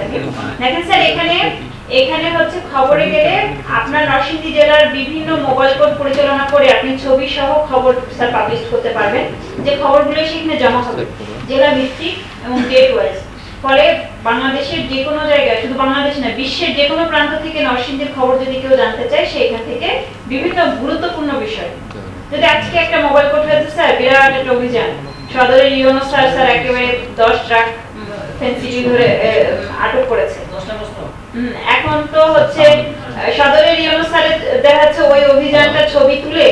আমি দেখেন স্যার, এখানে এখানে হচ্ছে খবরে গেলে আপনার নরসিংদী জেলার বিভিন্ন মোবাইল কোড পরিচালনা করে আপনি ছবি সহ খবর স্যার পাবলিশ করতে পারবেন। যে খবরগুলো সেখানে জমা হবে, জেলা ভিত্তিক এবং ডেট ওয়াইজ ফলে বাংলাদেশের যে কোনো জায়গায়, শুধু বাংলাদেশ না বিশ্বের যে কোনো প্রান্ত থেকে নরসিংদীর খবর যদি কেউ জানতে চায়, সে এখান থেকে বিভিন্ন গুরুত্বপূর্ণ বিষয়। যদি আজকে একটা মোবাইল কোড হয়েছে, স্যার, বিরাট একটা অভিযান। সদরের দশ ট্রাক ফেন্সিটি ধরে আটক করেছে। এখন তো হচ্ছে সদরের ইউনো স্যারের দেখা যাচ্ছে ওই অভিযানটা ছবি তুলে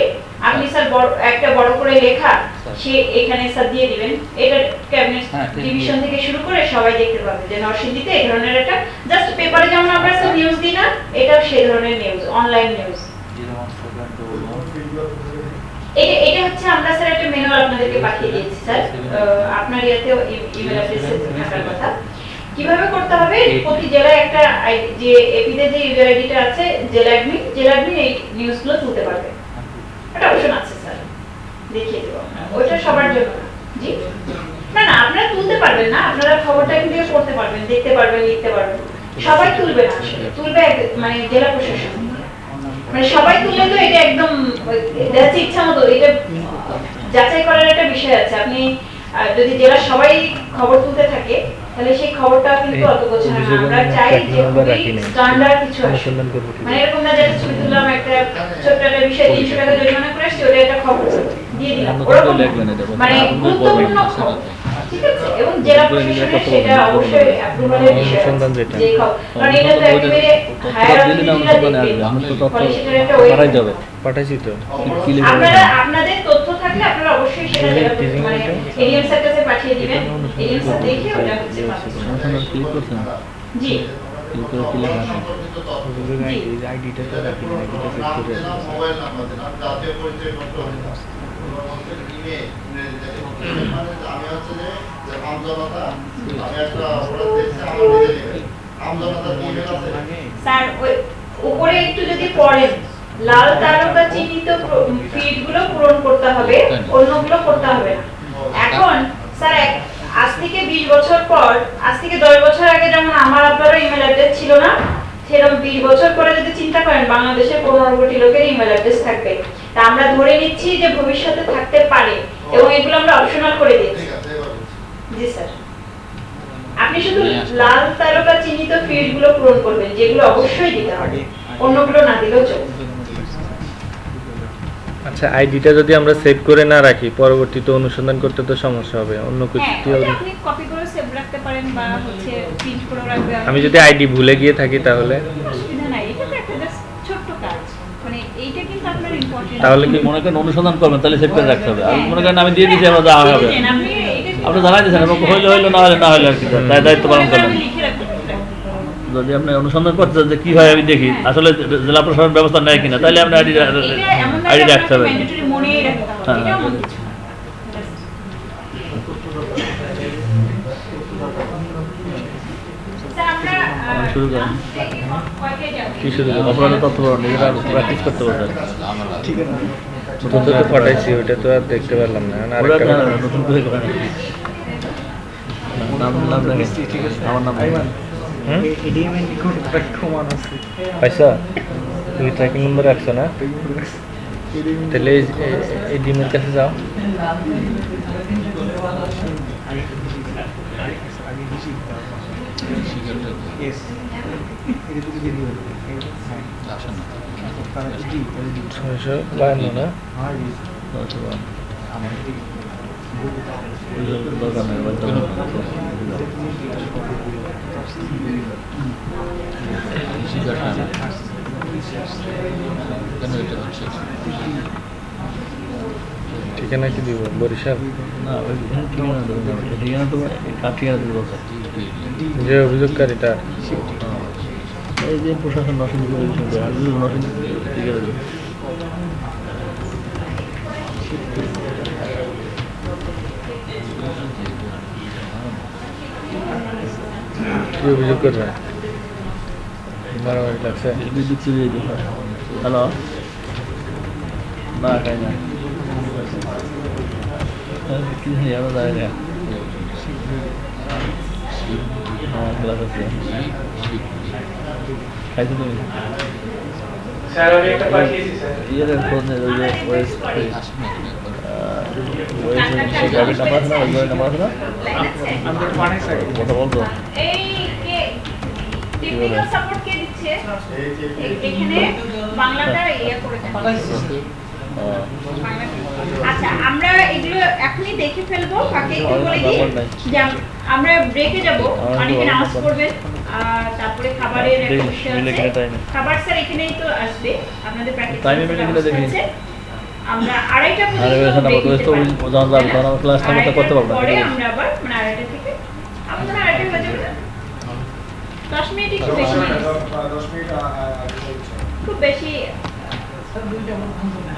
আপনি স্যার একটা বড় করে লেখা সে এখানে স্যার দিয়ে দিবেন। এটা ক্যাবিনেট হ্যাঁ, ডিভিশন থেকে শুরু করে সবাই দেখতে পাবে যে নরসিংদীতে এই ধরনের একটা জাস্ট পেপারে যেমন আমরা স্যার নিউজ দিই না এটাও সেই ধরনের নিউজ অনলাইন নিউজ এটা এটা হচ্ছে আমরা স্যার একটা ম্যানুয়াল আপনাদেরকে পাঠিয়ে দিয়েছি, স্যার। আপনার ইয়াতেও ইমেল অ্যাড্রেসে থাকার কথা। কীভাবে করতে হবে? প্রতি জেলায় একটা যে এপিতে যে ইউজার আইডিটা আছে, জেলা অ্যাডমিন জেলা অ্যাডমিন এই নিউজগুলো তুলতে পারবে। একটা অপশন আছে, স্যার। দেখিয়ে দেবো ওইটা সবার জন্য জি? না না, আপনারা তুলতে পারবেন না। আপনারা খবরটা কিন্তু পড়তে পারবেন, দেখতে পারবেন, লিখতে পারবেন। সবাই তুলবে না তুলবে মানে জেলা প্রশাসন। মানে সবাই তুললে তো এটা একদম যাচ্ছে ইচ্ছা মতো এটা যাচাই করার একটা বিষয় আছে। আপনি যদি জেলা সবাই খবর তুলতে থাকে তাহলে সেই খবরটা কিন্তু অত গোছানো না। আমরা চাই যে। স্ট্যান্ডার্ড কিছু মানে এরকম না যে ছবি তুললাম একটা ছোট্ট একটা বিষয় তিনশো টাকা জরিমানা করে আসছে ওটা একটা খবর। দিয়ে দিলাম। মানে গুরুত্বপূর্ণ খবর। ঠিক আছে এবং জেলা প্রশাসনের সেটা অবশ্যই অ্যাপ্রুভালের বিষয় অনুসন্ধান আছে। যেটা। যে কারণ এটা তো একেবারে হায়ার ফলে সেটার একটা ওই পাঠাই যাবে। পাঠাইছি তো। আপনারা আপনাদের তথ্য থাকলে আপনারা অবশ্যই সেটা Teasing- জেলা teasing মানে এডিএম স্যার কাছে পাঠিয়ে দিবেন। এডিএম স্যার দেখে ওটা হচ্ছে পাঠাবেন। অনুসন্ধান ক্লিক করছেন? জি। ক্লিক কি লেখা আছে অভিযোগ আইডিটা তো রাখি না আইডিটা সেট করে মোবাইল নাম্বার দেন, আর জাতীয় পরিচয়পত্র দেন। এবার হচ্ছে ইমেল, ইমেল যেটা করতে হবে, যে অন্যগুলো করতে হবে এখন, স্যার আজ থেকে বিশ বছর পর, আজ থেকে দশ বছর আগে যেমন আমার আপনারও ইমেল অ্যাড্রেস ছিল না, সেরকম বিশ বছর পরে যদি চিন্তা করেন, বাংলাদেশের পনেরো কোটি লোকের ইমেল অ্যাড্রেস থাকবে। তা আমরা ধরে নিচ্ছি যে ভবিষ্যতে থাকতে পারে এবং এগুলো আমরা অপশনাল করে দিচ্ছি। ঠিক আছে, এবার বলছি। জি স্যার। আপনি শুধু লাল তারকা চিহ্নিত ফিল্ডগুলো পূরণ করবেন যেগুলো অবশ্যই দিতে হবে। অন্যগুলো না দিলেও চলবে। আচ্ছা আইডিটা যদি আমরা সেভ করে না রাখি পরবর্তীতে অনুসন্ধান করতে তো সমস্যা হবে অন্য কিছু হ্যাঁ দিয়ে আপনি কপি করে সেভ রাখতে পারেন বা হচ্ছে প্রিন্ট করে রাখবেন। আমি যদি আইডি ভুলে গিয়ে থাকি তাহলে? তাহলে কি মনে করেন অনুসন্ধান করবেন? তাহলে সেভ করে রাখতে হবে। আমি মনে করেন আমি দিয়ে দিচ্ছি আমার দেওয়া হবে। আপনি জানাই দিয়েছেন এবং হইলে হইল না হলে না হলে আর কি। তাই দায়িত্ব পালন করলেন। যদি আপনি অনুসন্ধান করতে যে কি হয় আমি দেখি। আসলে জেলা প্রশাসন ব্যবস্থা নেয় কিনা তাহলে আপনি আইডি আইডি রাখতে হবে। হ্যাঁ। এটা এমন কিছু না। Just- স্যার, আমরা, আহ, আমি শুরু করি। কয়টায় যাব? কি শুরু করব? অপরাধের তথ্য নিজেরা প্র্যাকটিস করতে পারবেন তথ্য তো পাঠাইছি ওইটা তো আর দেখতে পারলাম না। এখন ওরা আরেকটা জানে না, নতুন করে করেন নাম নাম দেখেন আমার নাম তুমি ট্র্যাকিং নম্বর রাখছো না? তাহলে এই- ডিমের কাছে যাও। ছয়শো বায়ান্ন না? ঠিকানা কি দিব? বরিশাল? না ওই ঠিকানা তো দিতে বলছে যে অভিযোগকারীটা। এই যে প্রশাসন ঠিকানা দেবে কি অভিযোগ করবে? মারামারি লাগছে। বিদ্যুৎ চুরি হ্যালো? না খাই না। কি জানি না হ্যাঁ কথা বলতো টেকনিক্যাল সাপোর্ট কে দিচ্ছে এখানে বাংলাটা ইয়ে করে। হ্যাঁ। আচ্ছা আমরা এগুলো এখনই দেখে ফেলব কাকে একটু বলে দিই যে আমরা ব্রেকে যাব অনেকে নামাজ আর তারপরে খাবারের আছে খাবার স্যার এখানেই তো আসবে আপনাদের প্র্যাকটিস টাইমে মিলে কিনা দেখি। আমরা আড়াইটা পর্যন্ত এখানে নিতে পারি। যখন যাবে তখন আমার ক্লাস টাইমটা করতে পারব না আড়াইটার পরে ঠিক আছে? আমরা আবার মানে আড়াইটা থেকে আপনার আড়াইটা হয়ে যাবে না মিনিট একটু বেশি minutes। দশ মিনিট খুব বেশি হ্যাঁ?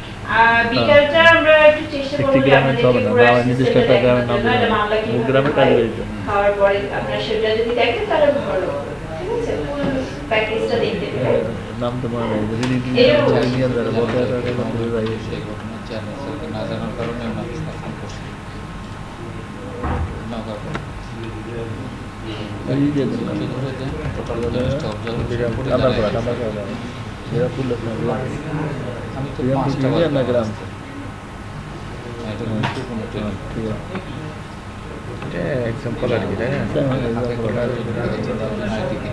বিকালটা আমরা একটু চেষ্টা একটি গ্রামের হবে না, আপনাদেরকে নির্দিষ্ট একটা গ্রামের নাম দিতে হবে। গ্রামের কাজে রয়েছে। খাওয়ার পরে আপনারা সেটা যদি দেখেন তাহলে ভালো ঠিক আছে? ফুল প্যাকেজটা দেখতে পেলেন নাম তো মনে নেই। যদি নিয়ে এরকম। বলতে একটা একটা করে যাই সেই ঘটনা চেয়ারম্যান স্যারকে না জানার কারণে ওনাকে সাসপেন্ড করছে। নগর এই যে ধরে দেন টোটাল জিনিসটা অবজার্ভ করে কামরা করা জানাই। কামরা করা যেটা পুরো আমি তো পাঁচটা থেকে না এটা গুরুত্বপূর্ণ ট্রেনিং ঠিক আছে। এটা এক্সাম্পল আর কি তাই না? হাতে করে আইটি থেকে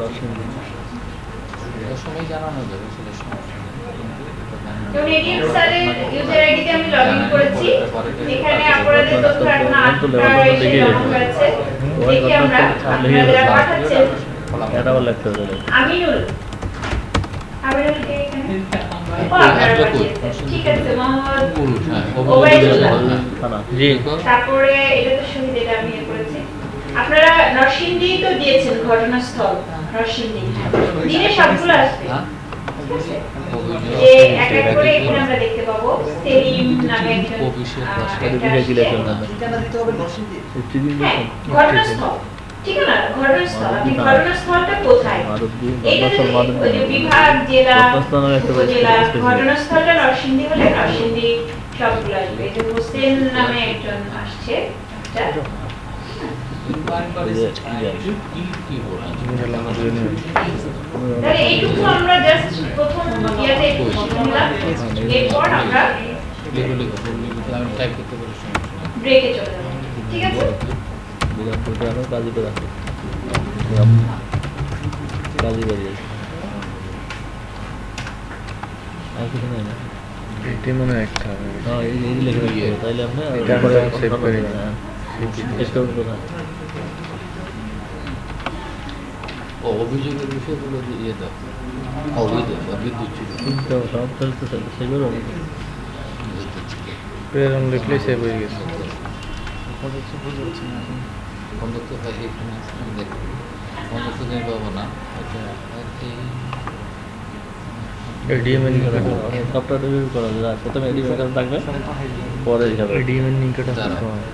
দশ মিনিট। এটার সময় জানানো যাবে সেটা সমস্যা নেই। স্যারের ইউজার আইডিতে আমি লগ ইন করেছি এখানে অপরাধের তথ্য এখন জমা হয়েছে। আমরা আপনারা আমিনুল ঠিক আছে হ্যাঁ ওবায়দুল্লাহ। হ্যাঁ। থানা। জি তারপরে এটা তো শহীদ এটা আমি ইয়ে করেছি। আপনারা নরসিংদী তো দিয়েছেন ঘটনাস্থল। নরসিংদী দিনে সবগুলো আসবে। যে এক এক করে এখানে আমরা দেখতে পাবো। সেলিম নামে একজন হ্যাঁ, ঘটনাস্থল। ঠিক ঘটনাস্থল। আপনি ঘটনাস্থলটা কোথায়? বিভাগ জেলা উপজেলা ঘটনাস্থলটা নরসিংদী হলে নরসিংদী সবগুলো আসবে। এই যে হোসেন নামে একজন আসছে একটা। এইটুকু আমরা জাস্ট প্রথম ইয়াতে একটু এরপর আমরা লিখো লিখো লিখো আমি টাইপ করতে পারি সমস্যা নেই ব্রেকে চলে যাব ঠিক আছে বিরামপুর গ্রামের কাজীপাড়া কাজীবাড়ি আছে আর কিছু নাই না এটি মনে একটা হ্যাঁ এই লিখে তাইলে আপনি আমরা করে শেষ ও অভিযোগের বিষয়গুলো ইয়ে দাও? অবৈধ বা বিদ্যুৎ ছিল কিন্তু সব ফেলতে সেগুলো প্রেরণ লিখলে সেভ হয়ে গেছে। হয় এখানে? তুমি পাবো না। সবটা ডেলিভারি করা যায় প্রথমে থাকবে পরে লিঙ্কটা। হয়